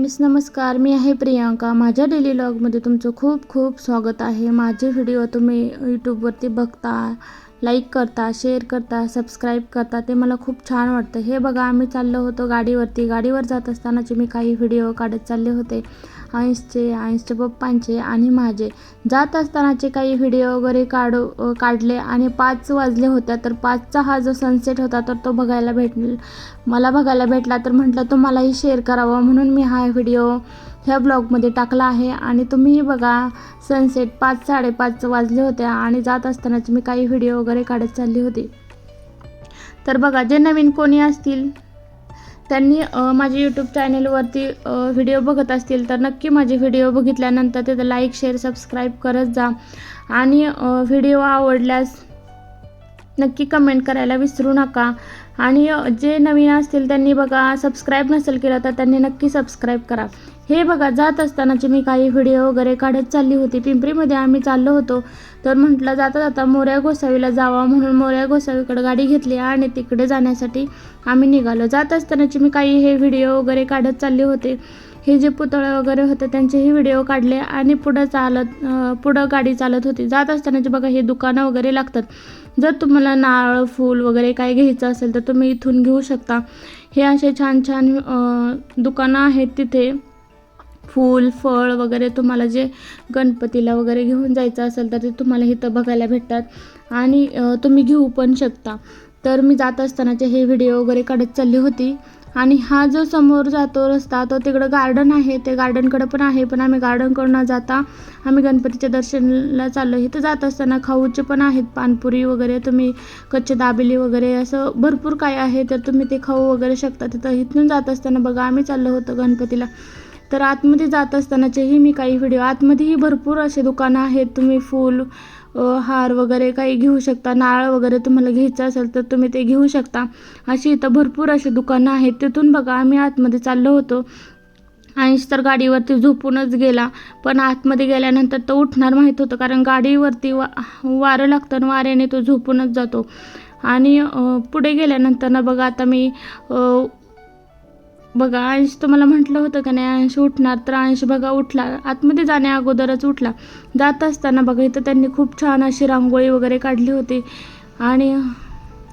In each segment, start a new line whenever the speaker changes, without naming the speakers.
Friends नमस्कार मी आहे प्रियांका. माझ्या डेली लॉगमध्ये तुमचं खूप खूप स्वागत आहे. माझे व्हिडिओ तुम्ही यूट्यूबवरती बघता लाईक करता शेअर करता सबस्क्राईब करता ते मला खूप छान वाटतं. हे बघा आम्ही चाललो होतो गाडीवरती. गाडीवर जात असतानाचे मी काही व्हिडिओ काढत चालले होते. आईसचे आईसच्या पप्पांचे आणि माझे. जात असतानाचे काही व्हिडिओ वगैरे काढू काढले आणि पाच वाजले होत्या तर पाचचा हा जो सनसेट होता तर तो बघायला भेट मला बघायला भेटला तर म्हटलं तुम्हालाही शेअर करावा. म्हणून मी हा व्हिडिओ ह्या ब्लॉगमध्ये टाकला आहे. आणि तुम्हीही बघा सनसेट पाच साडेपाच वाजले होत्या आणि जात असतानाच मी काही व्हिडिओ वगैरे काढत चालली होती. तर बघा जे नवीन कोणी असतील त्यांनी माझ्या यूट्यूब चॅनेलवरती व्हिडिओ बघत असतील तर नक्की माझे व्हिडिओ बघितल्यानंतर तिथं लाईक शेअर सबस्क्राईब करत जा. आणि व्हिडिओ आवडल्यास नक्की कमेंट करायला विसरू नका. आणि जे नवीन असतील त्यांनी बघा सबस्क्राईब नसेल केलं तर त्यांनी नक्की सबस्क्राईब करा. हे बघा जात असतानाचे मी काही व्हिडिओ वगैरे काढत चालली होती. पिंपरीमध्ये आम्ही चाललो होतो. तर म्हटलं जाता जाता मोऱ्या गोसावीला जावा म्हणून मोऱ्या गोसावीकडे गाडी घेतली आणि तिकडे जाण्यासाठी आम्ही निघालो. जात असतानाचे मी काही हे व्हिडिओ वगैरे काढत चालले होते. हे जे पुतळे वगैरे होते त्यांचेही व्हिडिओ काढले आणि पुढं चालत पुढं गाडी चालत होती. जात असतानाचे बघा हे दुकानं वगैरे लागतात. जर तुम्हाला नारळ फूल वगैरे काय घ्यायचं असेल तर तुम्ही इथून घेऊ शकता. हे असे छान छान दुकानं आहेत तिथे. फूल फळ वगैरे तुम्हाला जे गणपतीला वगैरे घेऊन जायचं असेल तर ते तुम्हाला इथं बघायला भेटतात. आणि तुम्ही घेऊ पण शकता. तर मी जात असतानाचे हे व्हिडिओ वगैरे काढत चालली होती. आणि हा जो समोर जातो रस्ता तो तिकडं गार्डन आहे. ते गार्डनकडं पण आहे पण आम्ही गार्डनकडं न जाता आम्ही गणपतीच्या दर्शनाला चाललो. इथं जात असताना खाऊचे पण आहेत पानपुरी वगैरे तुम्ही कच्चे दाबेली वगैरे असं भरपूर काय आहे तर तुम्ही ते खाऊ वगैरे शकता. तिथं इथून जात असताना बघा आम्ही चाललो होतो गणपतीला. तर आतमध्ये जात असतानाचेही मी काही व्हिडिओ आतमध्येही भरपूर असे दुकानं आहेत. तुम्ही फूल हार वगैरे काही घेऊ शकता नारळ वगैरे तुम्हाला घ्यायचं असेल तर तुम्ही ते घेऊ शकता. अशी इथं भरपूर अशी दुकानं आहेत तिथून बघा आम्ही आतमध्ये चाललो होतो. अंश तर गाडीवरती झोपूनच गेला पण आतमध्ये गेल्यानंतर तो उठणार माहीत होतं कारण गाडीवरती वा वारं लागतं आणि वाऱ्याने तो झोपूनच जातो. आणि पुढे गेल्यानंतर ना बघा आता मी बघा अंश तुम्हाला म्हटलं होतं का नाही अंश उठणार तर अंश बघा उठला. आतमध्ये जाण्या अगोदरच उठला. जात असताना बघा इथं त्यांनी खूप छान अशी रांगोळी वगैरे काढली होती. आणि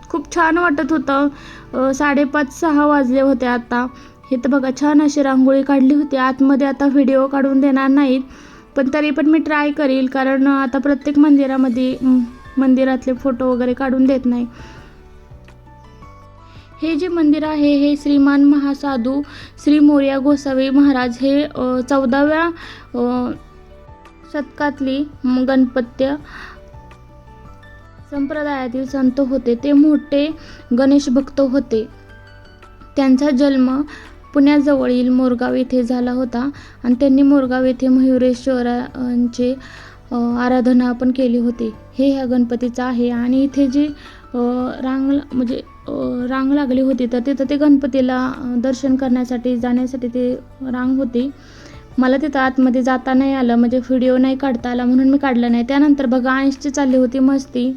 खूप छान वाटत होतं. साडेपाच सहा वाजले होते आता. इथं बघा छान अशी रांगोळी काढली होती. आतमध्ये आता व्हिडिओ काढून देणार नाहीत. पण तरी पण मी ट्राय करील कारण आता प्रत्येक मंदिरामध्ये मंदिरातले फोटो वगैरे काढून देत नाही. हे जे मंदिर आहे हे श्रीमान महासाधू श्री मोर्या गोसावी महाराज हे चौदाव्या शतकातली गणपत्य संप्रदायातील संत होते. ते मोठे गणेश भक्त होते. त्यांचा जन्म पुण्याजवळील मोरगाव येथे झाला होता आणि त्यांनी मोरगाव येथे मयुरेश्वरांचे आराधना पण केली होती. हे ह्या गणपतीचं आहे आणि इथे जे रांग म्हणजे रांग लागली होती. तर तिथं ते गणपतीला दर्शन करण्यासाठी जाण्यासाठी ते रांग होती. मला तिथं आतमध्ये जाता नाही आलं. म्हणजे व्हिडिओ नाही काढता आला म्हणून मी काढला नाही. त्यानंतर बघा ऐंशी चालली होती मस्ती.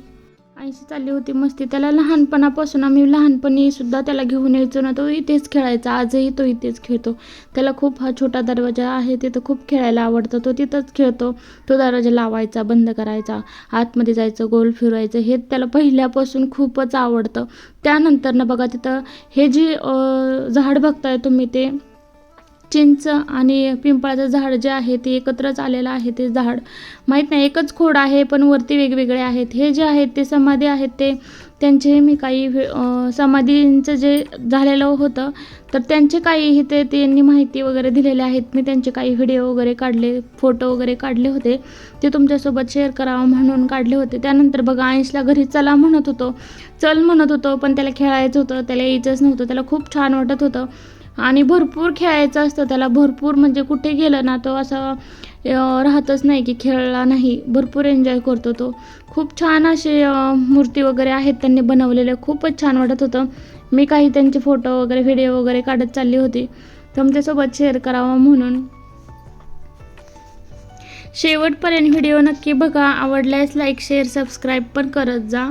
ऐंशी चालली होती मस्ती. त्याला लहानपणापासून आम्ही लहानपणी सुद्धा त्याला घेऊन यायचो ना तो इथेच खेळायचा. आजही तो इथेच खेळतो. त्याला खूप हा छोटा दरवाजा आहे तिथं खूप खेळायला आवडतं. तो तिथंच खेळतो. तो दरवाजा लावायचा बंद करायचा आतमध्ये जायचं गोल फिरवायचं हे त्याला पहिल्यापासून खूपच आवडतं. त्यानंतर ना बघा तिथं हे जे झाड बघताय तुम्ही ते चिंच आणि पिंपळाचं झाड जे आहे ते एकत्रच आलेलं आहे ते झाड. माहीत नाही एकच खोड आहे पण वरती वेगवेगळे आहेत. हे जे आहेत ते समाधी आहेत ते त्यांचे मी काही व्हि- समाधींचं जे झालेलं होतं तर त्यांचे काही ते त्यांनी माहिती वगैरे दिलेले आहेत. मी त्यांचे काही व्हिडिओ वगैरे काढले फोटो वगैरे काढले होते. ते तुमच्यासोबत शेअर करावं म्हणून काढले होते. त्यानंतर बघा आईशला घरी चला म्हणत होतो. चल म्हणत होतो पण त्याला खेळायचं होतं त्याला यायचंच नव्हतं. त्याला खूप छान वाटत होतं. आणि भरपूर खेळायचं असतं त्याला. भरपूर म्हणजे कुठे गेलं ना तो असं राहतच नाही की खेळला नाही. भरपूर एन्जॉय करतो तो. खूप छान असे मूर्ती वगैरे आहेत त्यांनी बनवलेले खूपच छान वाटत होतं. मी काही त्यांचे फोटो वगैरे व्हिडिओ वगैरे काढत चालली होती. तुमच्यासोबत शेअर करावा म्हणून. शेवटपर्यंत व्हिडिओ नक्की बघा. आवडल्यास लाईक शेअर सबस्क्राईब पण करत जा.